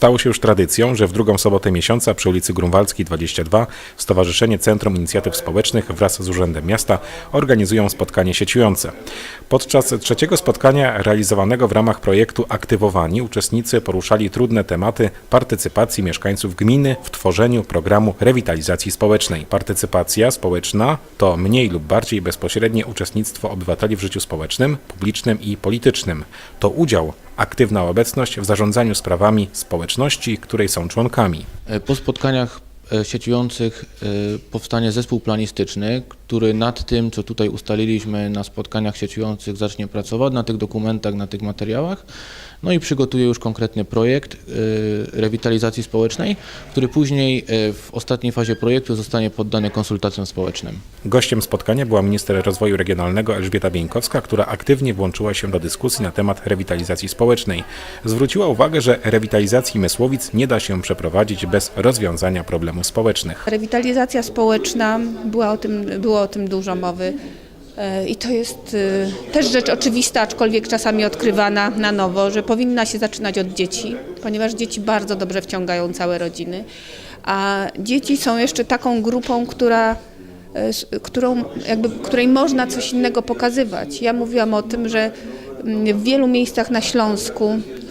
Stało się już tradycją, że w drugą sobotę miesiąca przy ulicy Grunwaldzkiej 22 Stowarzyszenie Centrum Inicjatyw Społecznych wraz z Urzędem Miasta organizują spotkanie sieciujące. Podczas trzeciego spotkania realizowanego w ramach projektu Aktywowani uczestnicy poruszali trudne tematy partycypacji mieszkańców gminy w tworzeniu programu rewitalizacji społecznej. Partycypacja społeczna to mniej lub bardziej bezpośrednie uczestnictwo obywateli w życiu społecznym, publicznym i politycznym. To udział, aktywna obecność w zarządzaniu sprawami społeczności, której są członkami. E, Po spotkaniach e, sieciujących e, powstanie zespół planistyczny, który nad tym, co tutaj ustaliliśmy na spotkaniach sieciujących, zacznie pracować, na tych dokumentach, na tych materiałach. No i przygotuje już konkretny projekt e, rewitalizacji społecznej, który później e, w ostatniej fazie projektu zostanie poddany konsultacjom społecznym. Gościem spotkania była minister rozwoju regionalnego Elżbieta Bieńkowska, która aktywnie włączyła się do dyskusji na temat rewitalizacji społecznej. Zwróciła uwagę, że rewitalizacji Mysłowic nie da się przeprowadzić bez rozwiązania problemów społecznych. Rewitalizacja społeczna, była o tym, było o tym dużo mowy. I to jest e, też rzecz oczywista, aczkolwiek czasami odkrywana na nowo, że powinna się zaczynać od dzieci, ponieważ dzieci bardzo dobrze wciągają całe rodziny. A dzieci są jeszcze taką grupą, która, s- którą, jakby, której można coś innego pokazywać. Ja mówiłam o tym, że mm, w wielu miejscach na Śląsku,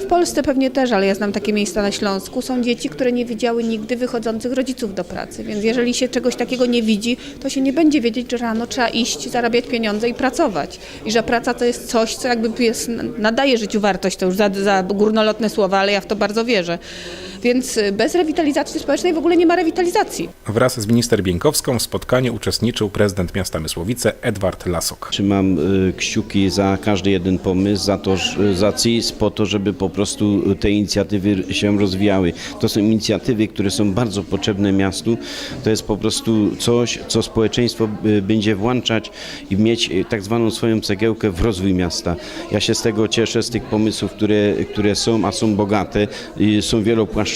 Polsce pewnie też, ale ja znam takie miejsca na Śląsku, są dzieci, które nie widziały nigdy wychodzących rodziców do pracy. Więc jeżeli się czegoś takiego nie widzi, to się nie będzie wiedzieć, że rano trzeba iść, zarabiać pieniądze i pracować. I że praca to jest coś, co jakby jest, nadaje życiu wartość, to już za, za górnolotne słowa, ale ja w to bardzo wierzę. Więc y, bez rewitalizacji społecznej w ogóle nie ma rewitalizacji. Wraz z minister Bieńkowską w spotkaniu uczestniczył prezydent miasta Mysłowice Edward Lasok. Trzymam y, kciuki za każdy jeden pomysł, za, to, że- za CIS, po to, żeby po prostu te inicjatywy się rozwijały. To są inicjatywy, które są bardzo potrzebne miastu. To jest po prostu coś, co społeczeństwo y, będzie włączać i mieć tak zwaną swoją cegiełkę w rozwój miasta. Ja się z tego cieszę, z tych pomysłów, które, które są, a są bogate, są wielopłaszczyznowe,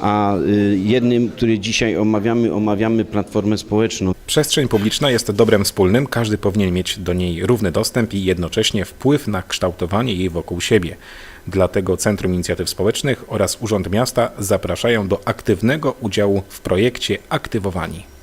a y, jednym, który dzisiaj omawiamy, omawiamy platformę społeczną. Przestrzeń publiczna jest dobrem wspólnym, każdy powinien mieć do niej równy dostęp i jednocześnie wpływ na kształtowanie jej wokół siebie. Dlatego Centrum Inicjatyw Społecznych oraz Urząd Miasta zapraszają do aktywnego udziału w projekcie Aktywowani.